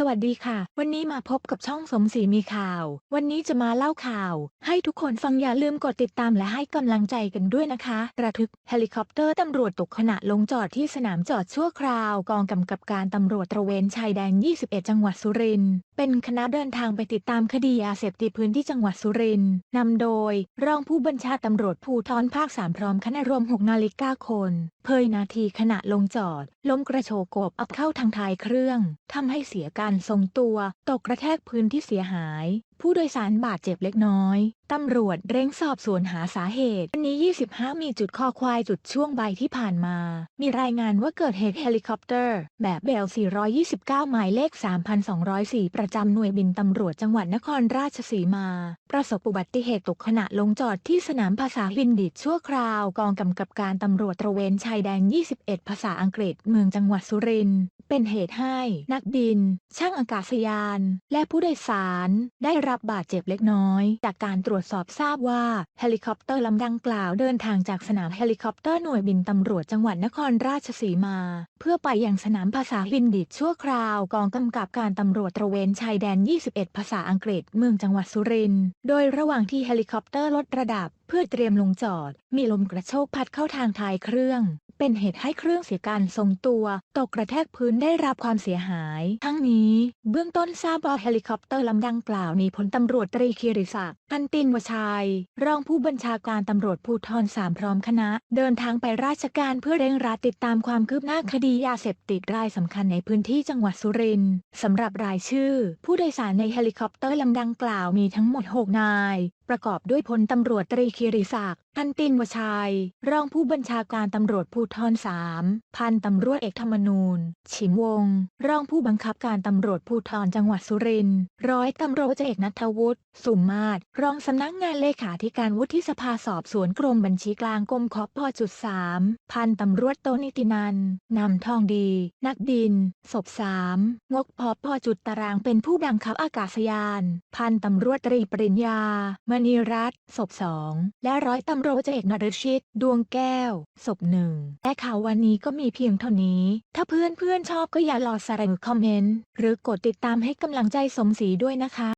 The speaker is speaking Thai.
สวัสดีค่ะ วันนี้มาพบกับช่องสมศรีมีข่าว วันนี้จะมาเล่าข่าว ให้ทุกคนฟังอย่าลืมกดติดตามและให้กำลังใจกันด้วยนะคะ ระทึกเฮลิคอปเตอร์ตำรวจตกขณะลงจอดที่สนามจอดชั่วคราว กองกำกับการตำรวจตระเวนชายแดน 21 จังหวัดสุรินทร์เป็นคณะเดินทางไปติดตามคดียาเสพติดพื้นที่จังหวัดสุรินทร์นำโดย รองผู้บัญชาตำรวจภูธรภาค 3 พร้อมคณะรวม 6 นาฬิกาคนเผยนาทีขณะลงจอด ล้มกระโชกกบอับเข้าทางท้ายเครื่องทำให้เสียการทรงตัว ตกกระแทกพื้นที่เสียหาย ผู้โดยสารบาดเจ็บเล็กน้อย ตำรวจเร่งสอบสวนหาสาเหตุ วันนี้ 25 มีจุดคอควายจุดช่วงใบายที่ผ่านมา มีรายงานว่าเกิดเหตุเฮลิคอปเตอร์ แบบเบล 429 หมายเลข 3,204 ประจำหน่วยบินตำรวจจังหวัดนครราชสีมา ประสบอุบัติเหตุตกขณะลงจอดที่สนามภาษาวินดิตชั่วคราว กองกำกับการตำรวจตระเวนชายแดน 21 ภาษาอังกฤษ เมืองจังหวัดสุรินทร์ เป็นเหตุให้นักบิน ช่างอากาศยาน และผู้โดยสารได้รับบาดเจ็บเล็กน้อย จากการตรวจสอบทราบว่าเฮลิคอปเตอร์ลำดังกล่าวเดินทางจากสนามเฮลิคอปเตอร์หน่วยบินตำรวจจังหวัดนครราชสีมา เพื่อไปยังสนามภาษาวินดิตชั่วคราวกองกำกับการตำรวจตระเวนชายแดน 21 ภาษาอังกฤษเมืองจังหวัดสุรินทร์โดยระหว่างที่เฮลิคอปเตอร์ลดระดับเพื่อเตรียมลงจอด มีลมกระโชกพัดเข้าทางท้ายเครื่อง เป็นเหตุให้เครื่องเสียการทรงตัว ตกกระแทกพื้นได้รับความเสียหาย ทั้งนี้ เบื้องต้นทราบว่าเฮลิคอปเตอร์ลำดังกล่าวมีพลตำรวจตรีคีริศักดิ์พันตินวชัย รองผู้บัญชาการตำรวจภูธรสามพร้อมคณะ เดินทางไปราชการเพื่อเร่งรัดติดตามความคืบหน้าคดียาเสพติดรายสำคัญในพื้นที่จังหวัดสุรินทร์สำหรับรายชื่อ ผู้โดยสารในเฮลิคอปเตอร์ลำดังกล่าวมีทั้งหมด 6 นาย ประกอบด้วยพลตำรวจตรีคีริศักดิ์ทันตินวชัย รองผู้บัญชาการตำรวจภูธรสามพันตำรวจเอกธรรมนูญ ฉิมวง รองผู้บังคับการตำรวจภูธรจังหวัดสุรินทร์ร้อยตำรวจเอกนัทวุฒิ สุมมาศรองสำนักงานเลขาธิการวุฒิสภาสอบสวนกรมบัญชีกลางกรมคอปจุดสามพันตำรวจโตนิตินันนำทองดี นักบิน ศพสามงกพอพอจุดตารางเป็นผู้บังคับอากาศยาน พันตำรวจตรีปริญญา มณีรัตน์ศพสองและร้อยตำรวจเอกนฤชิต ดวงแก้ว ศพหนึ่งและข่าววันนี้ก็มีเพียงเท่านี้ ถ้าเพื่อนเพื่อนๆชอบก็อย่ารอสารหรือคอมเมนต์หรือกดติดตามให้กำลังใจสมศรีด้วยนะคะ